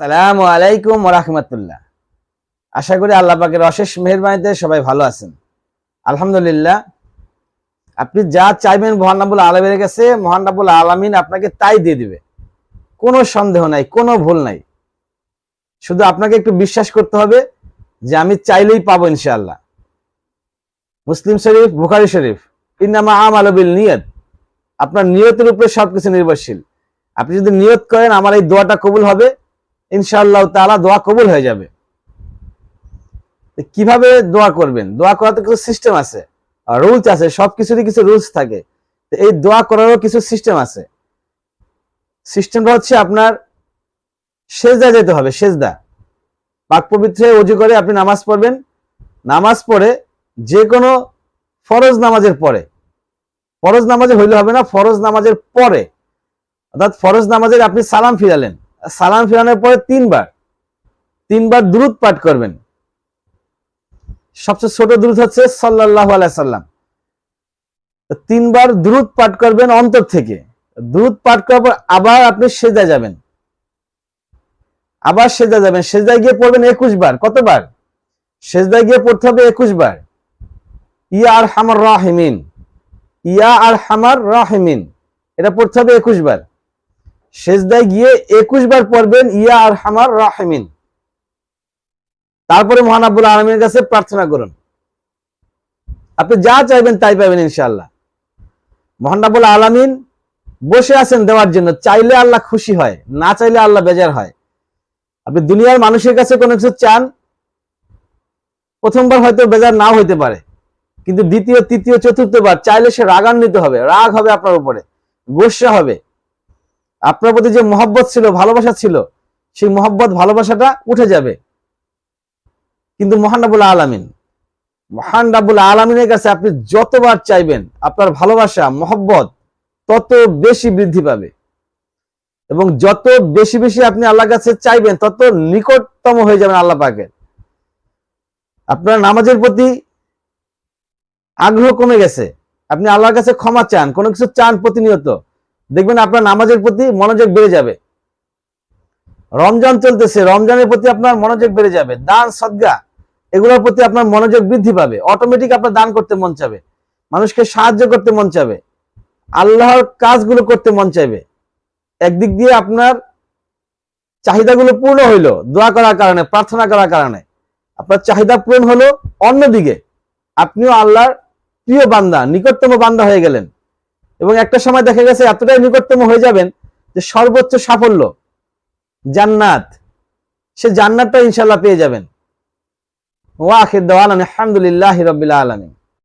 সালাম আলাইকুম রাহমাতুল্লাহ। আশা করি আল্লাহ অশেষ মেহরবানিতে সবাই ভালো আছেন। আলহামদুলিল্লাহ, আপনি যা চাইবেন মহানাবুল আলমের কাছে মহানাবুল আলমিন আপনাকে তাই দিয়ে দিবে। কোনো সন্দেহ নাই, কোনো ভুল নাই। শুধু আপনাকে একটু বিশ্বাস করতে হবে যে আমি চাইলেই পাবো ইনশাআল্লাহ। মুসলিম শরীফ, বুখারি শরীফ, ইন্নামা আম আলবিল নিয়ত। আপনার নিয়তের উপরে সবকিছু নির্ভরশীল। আপনি যদি নিয়ত করেন, আমার এই দোয়াটা কবুল হবে। ইনশাআল্লাহ তাআলা দোয়া কবুল হয়ে যাবে। কীভাবে দোয়া করবেন? দোয়া করাতে কিছু সিস্টেম আছে। রুলস আছে, সবকিছুরই কিছু রুলস থাকে। এই দোয়া করারও কিছু সিস্টেম আছে। সিস্টেমটা হচ্ছে আপনার সেজদা যেতে হবে, সেজদা। পাক পবিত্রে উজু করে আপনি নামাজ পড়বেন। নামাজ পড়ে যে কোনো ফরজ নামাজের পরে। ফরজ নামাজে হইলে হবে না, ফরজ নামাজের পরে। অর্থাৎ ফরজ নামাজের আপনি সালাম ফিরালেন। সালাম ফিরানোর পরে তিনবার তিনবার দ্রুত পাঠ করবেন। সবচেয়ে ছোট দ্রুত হচ্ছে সাল্লাহ সাল্লাম। তিনবার দ্রুত পাঠ করবেন অন্তর থেকে। দ্রুত পাঠ করার পর আবার আপনি সেজা যাবেন। আবার সেজা যাবেন। সেজায় গিয়ে পড়বেন একুশ বার। কতবার? সেজদায় গিয়ে পড়তে হবে একুশ বার। ইয়া আর হামার রাহিমিন। ইয়া আর হামার রাহিমিন। এটা পড়তে হবে একুশ বার। সেজদায় গিয়ে একুশ বার পড়বেন, ইয়া আর হামার রাহিমিন। তারপরে মহানাবুল আলমীর কাছে প্রার্থনা করুন। আপনি যা চাইবেন তাই পাবেন ইনশাআল্লাহ। মহানাবুল আলমিন বসে আছেন দেওয়ার জন্য, চাইলে আল্লাহ খুশি হয়, না চাইলে আল্লাহ বেজার হয়। আপনি দুনিয়ার মানুষের কাছে কোনো কিছু চান, প্রথমবার হয়তো বেজার নাও হইতে পারে, কিন্তু দ্বিতীয়, তৃতীয়, চতুর্থবার চাইলে সে রাগান্বিত হবে, রাগ হবে আপনার উপরে, গোসা হবে। আপনার প্রতি যে মহব্বত ছিল, ভালোবাসা ছিল, সেই মহব্বত, ভালোবাসাটা উঠে যাবে। কিন্তু মহানাবুল আলামিন, মহান রাবুল আলমিনের কাছে আপনি যতবার চাইবেন, আপনার ভালোবাসা, মহব্বত তত বেশি বৃদ্ধি পাবে। এবং যত বেশি বেশি আপনি আল্লাহর কাছে চাইবেন, তত নিকটতম হয়ে যাবেন আল্লাহ পাকের। আপনার নামাজের প্রতি আগ্রহ কমে গেছে। আপনি আল্লাহর কাছে ক্ষমা চান, কোনো কিছু চান প্রতিনিয়ত। দেখবেন আপনার নামাজের প্রতি মনোযোগ বেড়ে যাবে। রমজান চলতেছে, রমজানের প্রতি আপনার মনোযোগ বেড়ে যাবে। দান, সদ্গা, এগুলোর প্রতি আপনার মনোযোগ বৃদ্ধি পাবে। অটোমেটিক আপনার দান করতে মন চাবে। মানুষকে সাহায্য করতে মন চাবে। আল্লাহর কাজগুলো করতে মন চাইবে। একদিক দিয়ে আপনার চাহিদাগুলো পূর্ণ হইল, দোয়া করার কারণে, প্রার্থনা করার কারণে। আপনার চাহিদা পূরণ হলো অন্যদিকে। আপনিও আল্লাহর প্রিয় বান্দা, নিকটতম বান্দা হয়ে গেলেন। এবং একটা সময় দেখা গেছে এতটাই নিকটতম হয়ে যাবেন যে সর্বোচ্চ সাফল্য, জান্নাত। সে জান্নাতটা ইনশাল্লাহ পেয়ে যাবেন। ওয়াখির দেওয়ান আলহামদুলিল্লাহ রবিল্লা আলমী